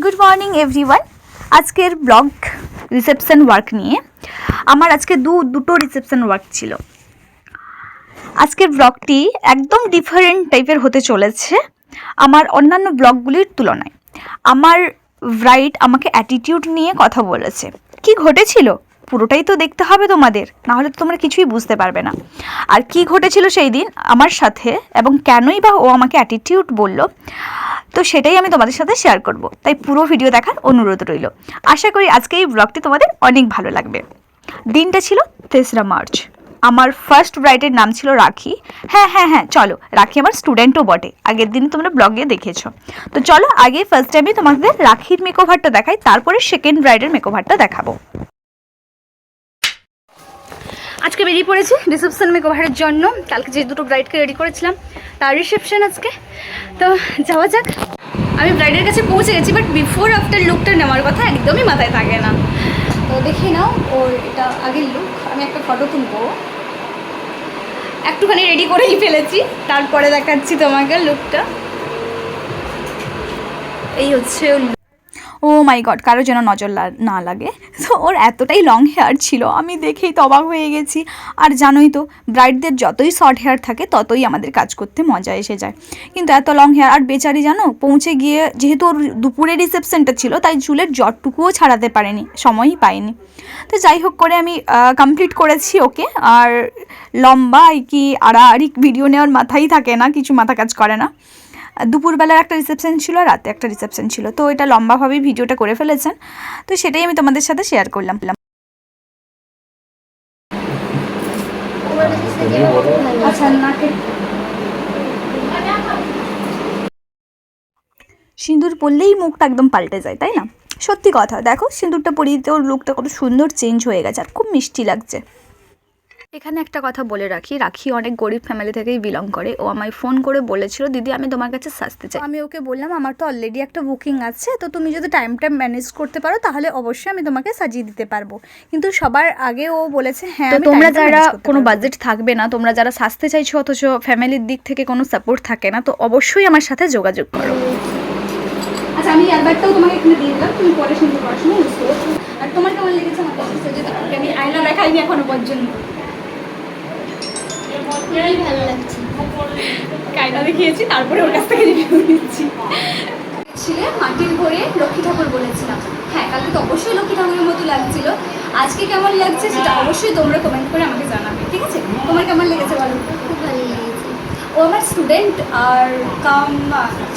Good morning everyone আজকের blog reception work নিয়ে আমার আজকে দু, দুটো রিসেপশন ওয়ার্ক ছিল। আজকের ব্লগটি একদম ডিফারেন্ট টাইপের হতে চলেছে আমার অন্যান্য ব্লগগুলির তুলনায়। আমার ব্রাইট আমাকে অ্যাটিটিউড নিয়ে কথা বলেছে। কি ঘটেছিল? পুরোটাই তো দেখতে হবে তোমাদের, নাহলে তো তোমরা কিছুই বুঝতে পারবে না। আর কি ঘটেছিল সেই দিন? আমার সাথে এবং কেনই বা ও আমাকে অ্যাটিটিউড বলল তো সেটাই আমি তোমাদের সাথে শেয়ার করব। তাই পুরো ভিডিও দেখার অনুরোধ রইল। আশা করি আজকে এই ব্লগটি তোমাদের অনেক ভালো লাগবে। দিনটা ছিল তেসরা মার্চ। আমার ফার্স্ট ব্রাইডের নাম ছিল রাখি। হ্যাঁ হ্যাঁ হ্যাঁ চলো। রাখি আমার স্টুডেন্টও বটে। আগের দিন তোমরা ব্লগে দেখেছ। তো চলো, আগে ফার্স্ট টাইমে তোমাদের রাখির মেকওভারটা দেখাই, তারপরে সেকেন্ড ব্রাইডের মেকওভারটা দেখাবো। আজকে বেরিয়ে পড়েছি রিসেপশন মেকওভারের জন্য। কালকে যে দুটো ব্রাইডকে রেডি করেছিলাম, তার রিসেপশন আজকে। তো যাওয়া যাক। আমি ব্রাইডের কাছে পৌঁছে গেছি বাট বিফোর আফটার লুকটা নেওয়ার কথা একদমই মাথায় থাকে না। তো দেখে নাও ওর এটা আগের লুক আমি একটা ফটো তুলবো। একটুখানি রেডি করেই ফেলেছি, তারপরে দেখাচ্ছি তোমাকে লুকটা এই হচ্ছে। ও মাই গড কারও যেন নজর না লাগে। তো ওর এতটাই লং হেয়ার ছিল, আমি দেখেই তো অবাক হয়ে গেছি। আর জানোই তো ব্রাইডদের যতই শর্ট হেয়ার থাকে, ততই আমাদের কাজ করতে মজা এসে যায়। কিন্তু এত লং হেয়ার আর বেচারি জানো, পৌঁছে গিয়ে যেহেতু ওর দুপুরে রিসেপশনটা ছিল, তাই চুলের জটটুকুও ছাড়াতে পারেনি, সময়ই পাইনি। তো যাই হোক করে আমি কমপ্লিট করেছি ওকে। আর লম্বা, কি আড়াআড়ি ভিডিও নেওয়ার মাথাই থাকে না, কিছু মাথা কাজ করে না। দুপুরবেলার একটা রিসেপশন ছিল, রাতে একটা রিসেপশন ছিল। তো এটা লম্বাভাবেই ভিডিওটা করে ফেলেছেন। তো সেটাই আমি তোমাদের সাথে শেয়ার করলাম। আচ্ছা সিঁদুর পরলেই মুখটা একদম পাল্টে যায়, তাই না? সত্যি কথা, দেখো, সিঁদুরটা পরিয়ে দিতে ওর লুকটা কত সুন্দর চেঞ্জ হয়ে গেছে, আর খুব মিষ্টি লাগছে। এখানে একটা কথা বলে রাখি রাখি অনেক গরিব ফ্যামিলি থেকেই বিলং করে। ও আমায় ফোন করে বলেছিল দিদি আমি তোমার কাছে সাজতে চাই। আমি ওকে বললাম আমার তো অলরেডি একটা বুকিং আছে তো তুমি যদি টাইমটা ম্যানেজ করতে পারো তাহলে অবশ্যই আমি তোমাকে সাজিয়ে দিতে পারব। কিন্তু সবার আগে ও বলেছে হ্যাঁ তোমরা যারা কোনো বাজেট থাকবে না তোমরা যারা সাজতে চাইছো অথচ ফ্যামিলির দিক থেকে কোনো সাপোর্ট থাকে না তো অবশ্যই আমার সাথে যোগাযোগ করো। আচ্ছা আমি ইয়ারবাডটাও তোমাকে এখানে দিয়ে দিলাম তুমি পরে পড়াশোনা আর তোমার কেমন লেগেছে আমার কাছে আমি আয়না দেখাইনি এখনও পর্যন্ত। খুবই ভালো লাগছে। আয়না দেখিয়েছি তারপরে ওর কাছ থেকে রিভিউ নিচ্ছি। ছিলে মাটির ঘরে লক্ষ্মী ঠাকুর বলেছিলাম। হ্যাঁ কালকে তো অবশ্যই লক্ষ্মী ঠাকুরের মতো লাগছিল। আজকে কেমন লাগছে সেটা অবশ্যই তোমরা কমেন্ট করে আমাকে জানাবে ঠিক আছে? তোমার কেমন লেগেছে বলো? খুব ভালো লেগেছে। ও আমার স্টুডেন্ট আর কাম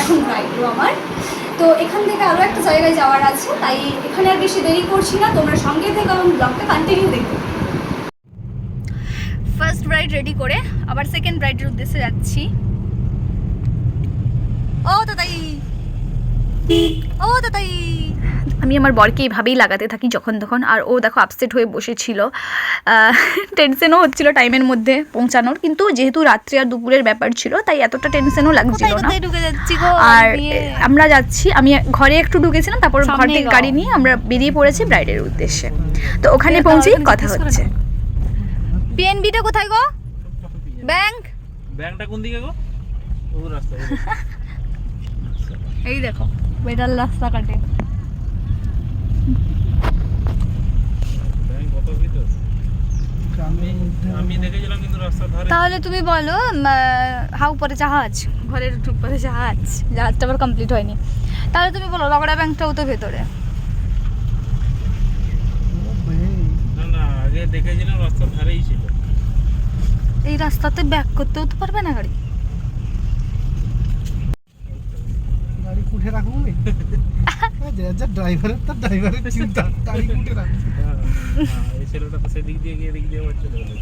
এখন ব্রাইড ও আমার। তো এখান থেকে আরও একটা জায়গায় যাওয়ার আছে তাই এখানে আর বেশি দেরি করছি না। তোমরা সঙ্গে থেকে এবং ব্লগটা কন্টিনিউ দেখো। ফার্স্ট ব্রাইড রেডি করে আবার সেকেন্ড ব্রাইডের উদ্দেশ্যে যাচ্ছি। ও দাদাই ও দাদাই আমি আমার বরকে এইভাবেই লাগাতে থাকি যখন তখন আর ও দেখো আপসেট হয়ে বসেছিল। টেনশনও হচ্ছিল টাইমের মধ্যে পৌঁছানোর কিন্তু যেহেতু রাত্রি আর দুপুরের ব্যাপার ছিল তাই এতটা টেনশনও লাগছিল না। আর আমরা যাচ্ছি আমি ঘরে একটু ঢুকেছিলাম তারপর ঘর থেকে গাড়ি নিয়ে আমরা বেরিয়ে পড়েছি ব্রাইডের উদ্দেশ্যে। তো ওখানে পৌঁছেই কথা হচ্ছে। পিএনবিটা কোথায় গো? ব্যাংক ব্যাংকটা কোন দিকে গো? ও রাস্তা। এই দেখো বেটার রাস্তা কাটে। তাহলে তুমি বলো হাউ পরে জাহাজ? ঘরের উপরে জাহাজ। জাহাজটা আবার কমপ্লিট হয়নি। তাহলে তুমি বলো রগড়া ব্যাংকটাও তো ভেতরে না না আগে দেখেছিলাম রাস্তার ধারেই ছিল। এই রাস্তাতে ব্যাক করতেও তো পারবে না গাড়ি? গাড়ি কুঠে রাখব যা ড্রাইভারের তার ড্রাইভারের চিন্তা গাড়ি কুঠে রাখব। হ্যাঁ, এই ছেলেটা তো সেদিক দিয়ে গিয়ে এদিক দিয়ে চলে গেল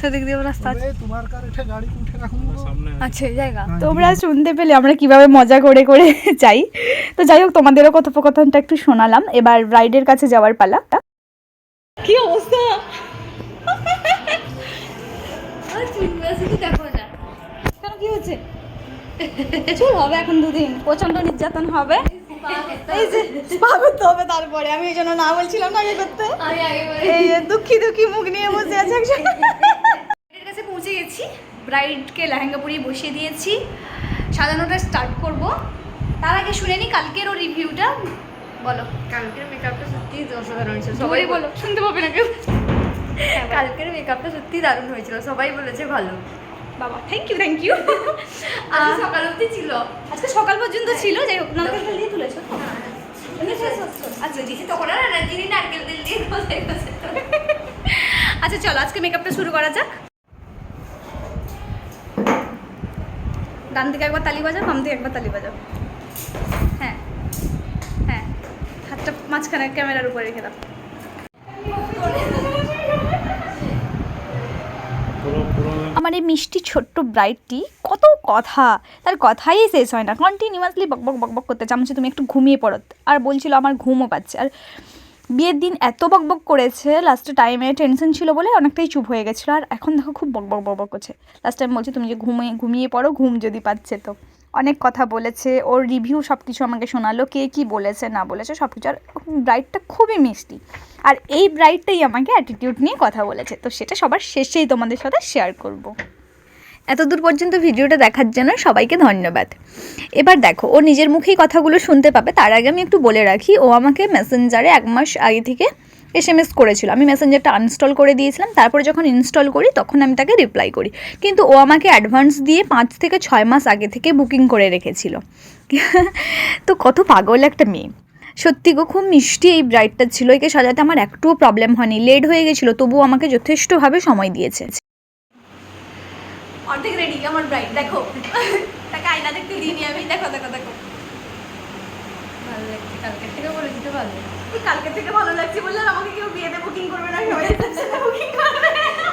সেদিক দিয়ে রাস্তা আছে তোমার কার উঠে গাড়ি কুঠে রাখব আচ্ছা জায়গা। তোমরা শুনতে পেলে আমরা কীভাবে মজা করে করে যাই। তো যাই হোক তোমাদেরও কথোপকথনটা একটু শোনালাম। এবার রাইডের কাছে যাওয়ার পালা। কি অবস্থা? দেখো না। কেন কি হচ্ছে চুল হবে এখন দুদিন প্রচণ্ড নির্যাতন হবে। এই যে স্পা করতে হবে তারপরে আমি এই জন্য না বলছিলাম না আগে করতে। এই দুঃখী দুঃখী মুখ নিয়ে বসে আছে একজন। কাছে পৌঁছে গেছি ব্রাইডকে লেহেঙ্গা পরিয়ে বসিয়ে দিয়েছি। সাজানোটা স্টার্ট করব। তার আগে শুনে নি কালকের ও রিভিউটা বলো কালকের মেকআপটা সত্যি অসাধারণ ছিল সবাই বলো শুনতে পাবে না কেউ? কালকের মেকআপটা সত্যি দারুণ হয়েছিল সবাই বলেছে ভালো। বাবা থ্যাংক ইউ থ্যাংক ইউ আজ সকাল অবধি ছিল। আজকে সকাল পর্যন্ত ছিল যাই হোক নারকেল তেল দিয়ে তুলেছো? আচ্ছা দিদি তখন আর রাজিনি নারকেল তেল দিয়ে আচ্ছা চলো আজকে মেকআপটা শুরু করা যাক। ডান দিকে একবার তালি বাজাও বাম দিকে একবার তালি বাজাও। হ্যাঁ হ্যাঁ মাঝখানে ক্যামেরার উপরে রেখে দাও। আমার এই মিষ্টি ছোট্ট ব্রাইডটি কত কথা, তার কথাই শেষ হয় না। কন্টিনিউয়াসলি বকবক বকবক করতে চামছে তুমি একটু ঘুমিয়ে পড়ো। আর বলছিল, আমার ঘুমও পাচ্ছে। আর বিয়ের দিন এত বকবক করেছে লাস্টে টাইমে টেনশন ছিল বলে অনেকটাই চুপ হয়ে গেছিল। আর এখন দেখো, খুব বকবক বকবক করছে। লাস্ট টাইম বলছে, তুমি যে ঘুমিয়ে ঘুমিয়ে পড়ো, ঘুম যদি পাচ্ছে তো। অনেক কথা বলেছে, ওর রিভিউ সব কিছু আমাকে শোনালো, কে কি বলেছে, না বলেছে সব কিছু আর ব্রাইডটা খুবই মিষ্টি। আর এই ব্রাইডটাই আমাকে অ্যাটিটিউড নিয়ে কথা বলেছে। তো সেটা সবার শেষেই তোমাদের সাথে শেয়ার করব। এতদূর পর্যন্ত ভিডিওটা দেখার জন্য সবাইকে ধন্যবাদ। এবার দেখো, ও নিজের মুখেই কথাগুলো শুনতে পাবে, তার আগে আমি একটু বলে রাখি, ও আমাকে মেসেঞ্জারে এক মাস আগে থেকে এস এম এস করেছিল। আমি মেসেঞ্জারটা আনস্টল করে দিয়েছিলাম, তারপরে যখন ইনস্টল করি তখন আমি তাকে রিপ্লাই করি। কিন্তু ও আমাকে অ্যাডভান্স দিয়ে পাঁচ থেকে ছয় মাস আগে থেকে বুকিং করে রেখেছিল। তো কত পাগল একটা মেয়ে। সত্যি গো, খুব মিষ্টি এই ব্রাইডটা ছিল। একে সাজাতে আমার একটুও প্রবলেম হয়নি। লেট হয়ে গেছিল, তবুও আমাকে যথেষ্টভাবে সময় দিয়েছে। অর্ধেক রেডি আমার ব্রাইড দেখো। তাকে আয়না দেখতে দিইনি আমি। দেখো দেখো দেখো। ভালো লাগছে কালকের থেকে বলে দিতে এই কালকে থেকে ভালো লাগছে বললে আমাকে কেউ বিয়েতে বুকিং করবে না সবাই বুকিং করবে।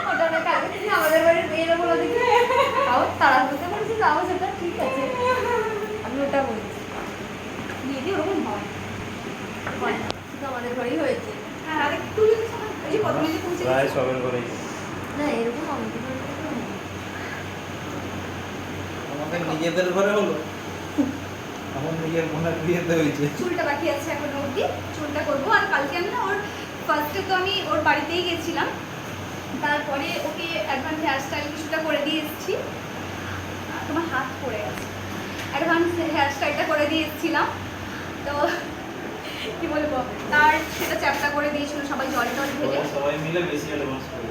ওটা না কালকে থেকে আমাদের বাড়ির মেয়েরা বলে দিতে তাও তারা বলতে পারছি তাও সেটা ঠিক আছে। আমি ওটা বলছি। বিয়েতে ওরকম হয়। শুধু আমাদের ঘরেই হয়েছে। হ্যাঁ আর একটু যদি সবাই যে কত মিনিট পৌঁছে প্রায় সবের করেই না এরকম ঘরে। আমাদের নিজেদের ঘরে হলো। নিজের বোনের বিয়েতে হয়েছে। চুলটা বাকি আছে এখনও অবধি চুলটা করব। আর কালকে আমি না ওর ফার্স্টে তো আমি ওর বাড়িতেই গেছিলাম। তারপরে ওকে অ্যাডভান্স হেয়ার স্টাইল কিছুটা করে দিয়ে এসেছি। তোমার হাত পড়ে গেছে। অ্যাডভান্স হেয়ার স্টাইলটা করে দিয়ে এসেছিলাম। তো কি বলব? তার সেটা চ্যাপটা করে দিয়েছিল সবাই জল টল ঢেলে সবাই মিলে বেশি অ্যাডভান্স করে।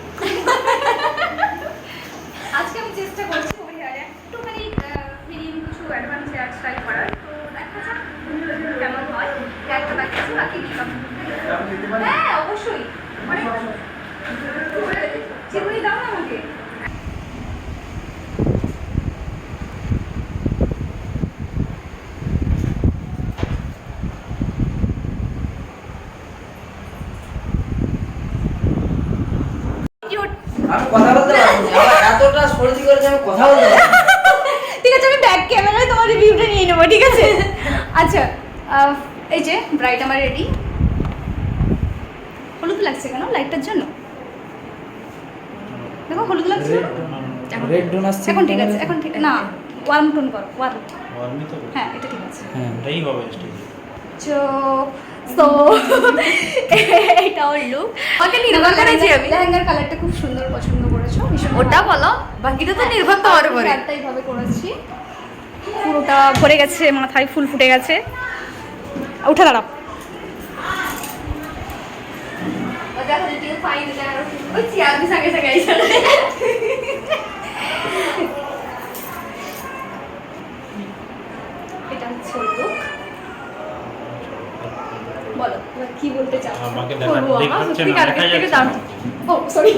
আজকে আমি চেষ্টা করছি ওর হেয়ারে একটুখানি ফিরিয়ে কিছু অ্যাডভান্স হেয়ার স্টাইল করার তো দেখা যাক কেমন হয় হেয়ারটা বাকি আছে বাকি মেকআপ হ্যাঁ অবশ্যই অনেক চিরুনি দাও না আমাকে আমি কথা বলতে পারব আমার এতটা সর্দি করেছে আমি কথা বলতে পারব ঠিক আছে আমি ব্যাক ক্যামেরায় তোমার রিভিউটা নিয়ে নেব ঠিক আছে? আচ্ছা এই যে ব্রাইট আমার রেডি হলুদ লাগছে কেন? লাইটটার জন্য। দেখো হলুদ লাগছে? রেড ডোন আসছে। এখন ঠিক আছে এখন ঠিক না ওয়ার্ম টোন করো ওয়ার্ম হ্যাঁ এটা ঠিক আছে। এটাই হবে স্টেজ সো এটা ওর লুক ওকে নির্ভর করেছি আমি লেহেঙ্গার কালারটা খুব সুন্দর পছন্দ করেছ ওটা বলো। বাকিটা তো নির্ভর তোমার উপরে হেয়ারটা এইভাবে করেছি। পুরোটা ভরে গেছে মাথায় ফুল ফুটে গেছে। উঠে দাঁড়াও। দেখো ফাইন এটা আরও ওই চেয়ার বি সাগে সাগে আইসা এটা হচ্ছে ওর look। বলো এবার কি বলতে চাও আমাকে দেখা করব, আমার দেখাচ্ছে সত্যি কালকে থেকে দারুণ। ও সরি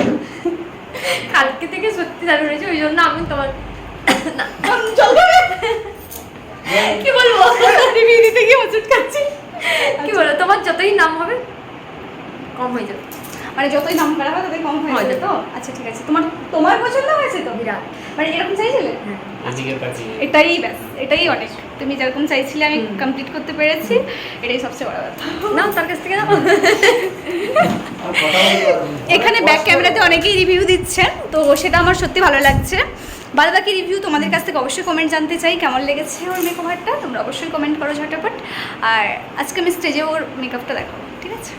কালকে থেকে সত্যি দারুণ হয়েছে ওই জন্য আমি তোমার না কি বলব? রিভিউ দিতে গিয়ে ওষুধ খাচ্ছি। কি বলব তোমার যতই নাম হবে কম হয়ে যাবে। মানে যতই দাম করা হয় ততই কম হয়ে হয় যাবে তো? আচ্ছা ঠিক আছে। তোমার তোমার পছন্দ হয়েছে তো? বিরাট। মানে এরকম চাইছিলে? তাকিয়ে এটাই ব্যাস এটাই অনেক। তুমি যেরকম চাইছিলে আমি কমপ্লিট করতে পেরেছি এটাই সবচেয়ে বড় কথা। নাও তার কাছ থেকে নাও। না। এখানে ব্যাক ক্যামেরাতে অনেকেই রিভিউ দিচ্ছেন তো সেটা আমার সত্যি ভালো লাগছে। বাদ বাকি রিভিউ তোমাদের কাছ থেকে অবশ্যই কমেন্ট জানতে চাই কেমন লেগেছে ওর মেকওভারটা তোমরা অবশ্যই কমেন্ট করো ঝটাপট। আর আজকে আমি স্টেজে ওর মেকআপটা দেখো ঠিক আছে?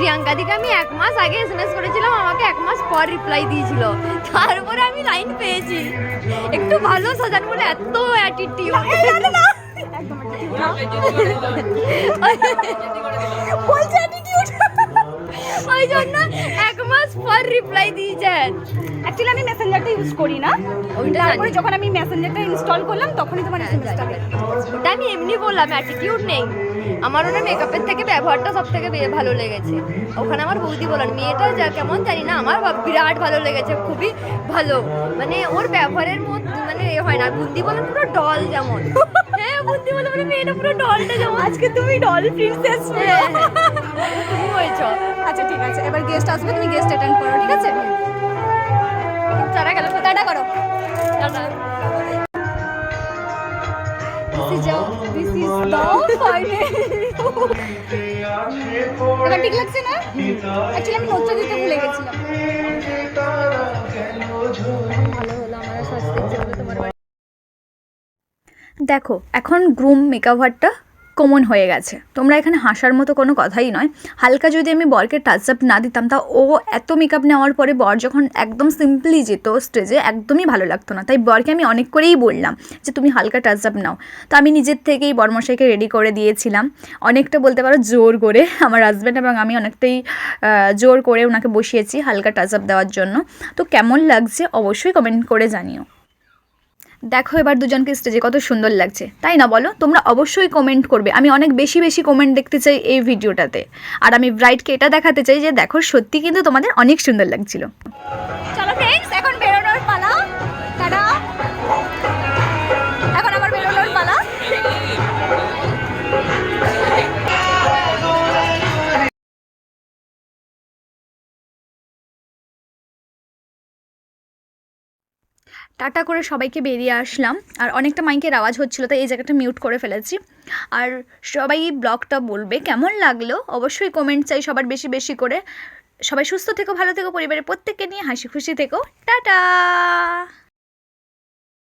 প্রিয়াঙ্কা দিকে আমি এক মাস আগে এস এম এস করেছিলাম আমাকে এক মাস পর রিপ্লাই দিয়েছিল। তারপরে আমি লাইন পেয়েছি। একটু ভালো সাজান বলে এত অ্যাটিটিউড বলছে ওই জন্য এক মাস পর রিপ্লাই দিয়েছেন। অ্যাকচুয়ালি আমি মেসেঞ্জারটা ইউজ করি না। ওইটা তারপরে যখন আমি মেসেঞ্জারটা ইনস্টল করলাম তখনই তোমার এসএমএসটা ওটা আমি এমনি বললাম অ্যাটিটিউড নেই। আমার ওটা মেকআপের থেকে ব্যবহারটা সব থেকে ভালো লেগেছে। ওখানে আমার বৌদি বলেন মেয়েটা যা কেমন জানি না আমার বিরাট ভালো লেগেছে খুবই ভালো। মানে ওর ব্যবহারের মধ্যে মানে এ হয় না বুন্দি বলেন পুরো ডল যেমন। হ্যাঁ বুন্দি বলে মানে মেয়েটা পুরো ডলটা যেমন আজকে তুমি ডল প্রিন্সেস হ্যাঁ, হ্যাঁ। তুমি হয়েছ আচ্ছা ঠিক আছে। এবার গেস্ট আসবে তুমি গেস্ট অ্যাটেন্ড করো ঠিক আছে? তারা গেল টাটা করো। Tata is this is the final এবার ঠিক লাগছে না? অ্যাকচুয়ালি আমি নোটটা দিতে ভুলে গেছিলাম। দেখো, এখন গ্রুম মেকওভারটা কমন হয়ে গেছে। তোমরা এখানে হাসার মতো কোনো কথাই নয়। হালকা যদি আমি বরকে টাচ আপ না দিতাম, তা ও এত মেকআপ নেওয়ার পরে বর যখন একদম সিম্পলি যেত স্টেজে একদমই ভালো লাগতো না। তাই বরকে আমি অনেক করেই বললাম যে, তুমি হালকা টাচ আপ নাও। তো আমি নিজের থেকেই বরমশাইকে রেডি করে দিয়েছিলাম। অনেকটা বলতে পারো জোর করে আমার হাজব্যান্ড এবং আমি অনেকটাই জোর করে ওনাকে বসিয়েছি হালকা টাচ আপ দেওয়ার জন্য। তো কেমন লাগছে অবশ্যই কমেন্ট করে জানিও। দেখো এবার দুজনকে স্টেজে কত সুন্দর লাগছে। তাই না বলো? তোমরা অবশ্যই কমেন্ট করবে। আমি অনেক বেশি বেশি কমেন্ট দেখতে চাই এই ভিডিওটাতে। আর আমি ব্রাইটকে এটা দেখাতে চাই যে দেখো সত্যি কিন্তু তোমাদের অনেক সুন্দর লাগছিল। চলো ফ্রেন্ডস টাটা করে সবাইকে বেরিয়ে আসলাম। আর অনেকটা মাইকের আওয়াজ হচ্ছিল, তাই এই জায়গাটা মিউট করে ফেলেছি। আর সবাই এই ব্লগটা বলবে, কেমন লাগল? অবশ্যই কমেন্ট চাই সবার বেশি বেশি করে। সবাই সুস্থ থেকো, ভালো থেকো, পরিবারের প্রত্যেককে নিয়ে হাসি খুশি থেকো। টাটা!